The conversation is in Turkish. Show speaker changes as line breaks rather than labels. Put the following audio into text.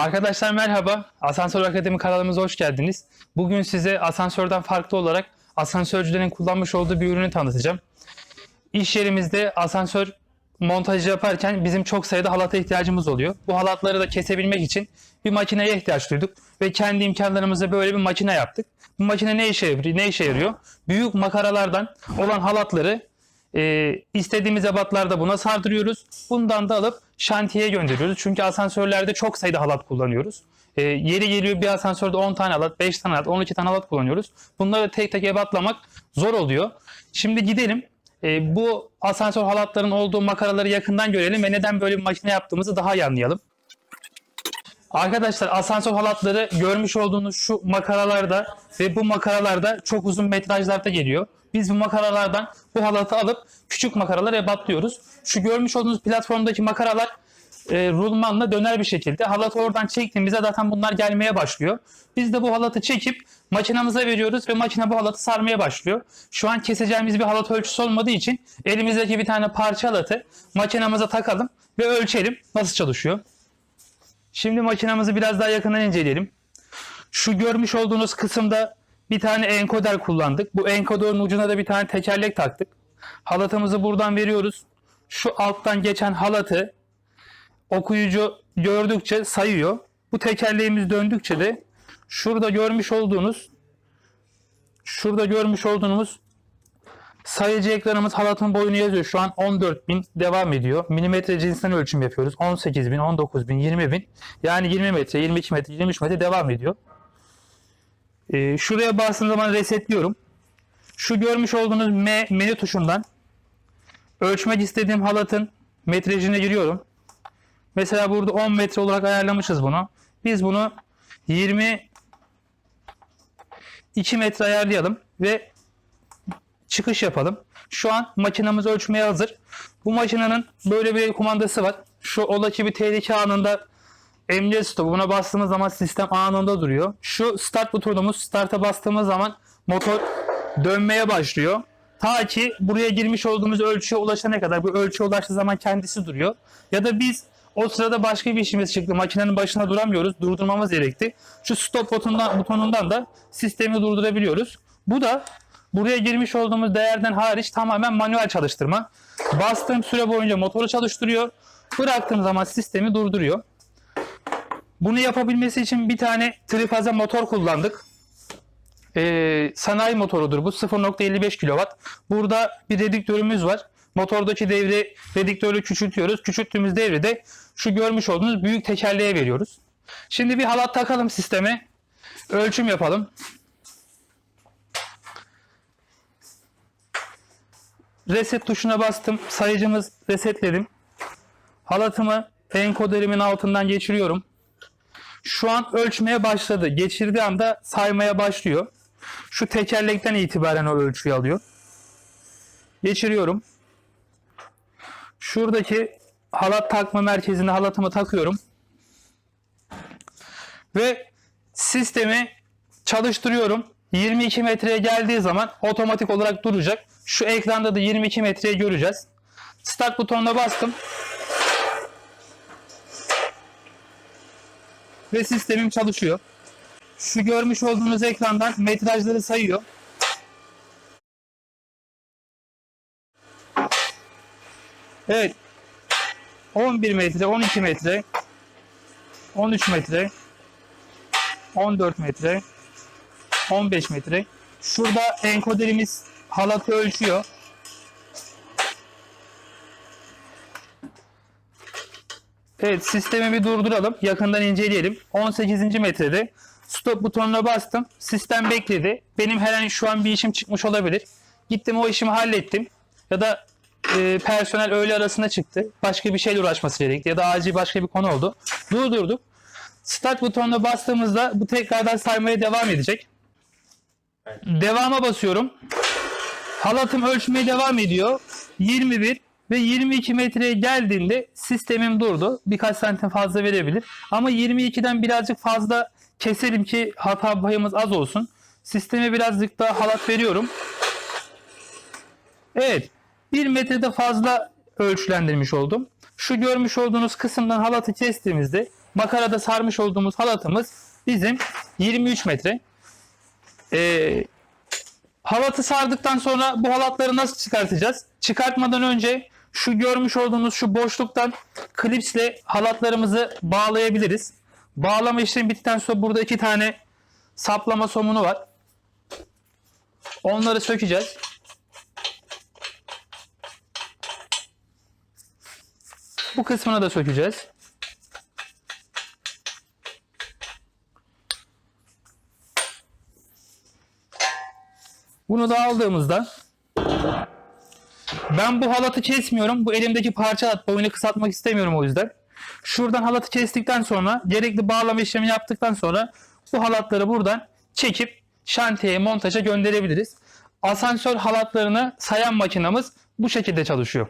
Arkadaşlar merhaba. Asansör Akademi kanalımıza hoş geldiniz. Bugün size asansörden farklı olarak asansörcülerin kullanmış olduğu bir ürünü tanıtacağım. İş yerimizde asansör montajı yaparken bizim çok sayıda halata ihtiyacımız oluyor. Bu halatları da kesebilmek için bir makineye ihtiyaç duyduk ve kendi imkanlarımızla böyle bir makine yaptık. Bu makine ne işe yarıyor? Ne işe yarıyor? Büyük makaralardan olan halatları e, istediğimiz ebatlarda buna sardırıyoruz. Bundan da alıp şantiyeye gönderiyoruz. Çünkü asansörlerde çok sayıda halat kullanıyoruz. E, yeri geliyor bir asansörde 10 tane halat, 5 tane halat, 12 tane halat kullanıyoruz. Bunları tek tek ebatlamak zor oluyor. Şimdi gidelim e, bu asansör halatların olduğu makaraları yakından görelim ve neden böyle bir makine yaptığımızı daha iyi anlayalım. Arkadaşlar asansör halatları görmüş olduğunuz şu makaralarda ve bu makaralarda çok uzun metrajlarda geliyor. Biz bu makaralardan bu halatı alıp küçük makaralara ebatlıyoruz. Şu görmüş olduğunuz platformdaki makaralar e, rulmanla döner bir şekilde halatı oradan çektiğimizde zaten bunlar gelmeye başlıyor. Biz de bu halatı çekip makinamıza veriyoruz ve makine bu halatı sarmaya başlıyor. Şu an keseceğimiz bir halat ölçüsü olmadığı için elimizdeki bir tane parça halatı makinamıza takalım ve ölçelim nasıl çalışıyor. Şimdi makinamızı biraz daha yakından inceleyelim. Şu görmüş olduğunuz kısımda bir tane enkoder kullandık. Bu enkoderin ucuna da bir tane tekerlek taktık. Halatımızı buradan veriyoruz. Şu alttan geçen halatı okuyucu gördükçe sayıyor. Bu tekerleğimiz döndükçe de şurada görmüş olduğunuz şurada görmüş olduğunuz sayıcı ekranımız halatın boyunu yazıyor. Şu an 14.000 devam ediyor. Milimetre cinsinden ölçüm yapıyoruz. 18.000, 19.000, 20.000. Yani 20 metre, 22 metre, 23 metre devam ediyor. Ee, şuraya bastığım zaman resetliyorum. Şu görmüş olduğunuz M menü tuşundan ölçmek istediğim halatın metrajine giriyorum. Mesela burada 10 metre olarak ayarlamışız bunu. Biz bunu 22 metre ayarlayalım ve çıkış yapalım. Şu an makinamız ölçmeye hazır. Bu makinenin böyle bir kumandası var. Şu olaki bir tehlike anında emniyet stopu buna bastığımız zaman sistem anında duruyor. Şu start butonumuz start'a bastığımız zaman motor dönmeye başlıyor. Ta ki buraya girmiş olduğumuz ölçüye ulaşana kadar bu ölçüye ulaştığı zaman kendisi duruyor. Ya da biz o sırada başka bir işimiz çıktı. Makinenin başına duramıyoruz. Durdurmamız gerekti. Şu stop butonundan, butonundan da sistemi durdurabiliyoruz. Bu da buraya girmiş olduğumuz değerden hariç tamamen manuel çalıştırma. Bastığım süre boyunca motoru çalıştırıyor. Bıraktığım zaman sistemi durduruyor. Bunu yapabilmesi için bir tane trifaze motor kullandık. Ee, sanayi motorudur bu. 0.55 kW. Burada bir redüktörümüz var. Motordaki devri redüktörü küçültüyoruz. Küçülttüğümüz devri de şu görmüş olduğunuz büyük tekerleğe veriyoruz. Şimdi bir halat takalım sisteme. Ölçüm yapalım. Reset tuşuna bastım. Sayıcımız resetledim. Halatımı enkoderimin altından geçiriyorum. Şu an ölçmeye başladı. Geçirdiği anda saymaya başlıyor. Şu tekerlekten itibaren o ölçüyü alıyor. Geçiriyorum. Şuradaki halat takma merkezine halatımı takıyorum. Ve sistemi çalıştırıyorum. 22 metreye geldiği zaman otomatik olarak duracak. Şu ekranda da 22 metreyi göreceğiz. Start butonuna bastım. Ve sistemim çalışıyor. Şu görmüş olduğunuz ekrandan metrajları sayıyor. Evet. 11 metre, 12 metre, 13 metre, 14 metre, 15 metre. Şurada enkoderimiz halatı ölçüyor. Evet sistemi bir durduralım. Yakından inceleyelim. 18. metrede stop butonuna bastım. Sistem bekledi. Benim herhangi şu an bir işim çıkmış olabilir. Gittim o işimi hallettim. Ya da e, personel öğle arasına çıktı. Başka bir şeyle uğraşması gerekti. Ya da acil başka bir konu oldu. Durdurduk. Start butonuna bastığımızda bu tekrardan saymaya devam edecek. Devama basıyorum. Halatım ölçmeye devam ediyor. 21 ve 22 metreye geldiğinde sistemim durdu. Birkaç santim fazla verebilir. Ama 22'den birazcık fazla keselim ki hata payımız az olsun. Sisteme birazcık daha halat veriyorum. Evet. 1 metrede fazla ölçülendirmiş oldum. Şu görmüş olduğunuz kısımdan halatı kestiğimizde makarada sarmış olduğumuz halatımız bizim 23 metre. Ee, halatı sardıktan sonra bu halatları nasıl çıkartacağız? Çıkartmadan önce şu görmüş olduğunuz şu boşluktan klipsle halatlarımızı bağlayabiliriz. Bağlama işlemi bittikten sonra burada iki tane saplama somunu var. Onları sökeceğiz. Bu kısmını da sökeceğiz. Bunu da aldığımızda ben bu halatı kesmiyorum. Bu elimdeki parça halat boyunu kısaltmak istemiyorum o yüzden. Şuradan halatı kestikten sonra gerekli bağlama işlemi yaptıktan sonra bu halatları buradan çekip şantiyeye montaja gönderebiliriz. Asansör halatlarını sayan makinamız bu şekilde çalışıyor.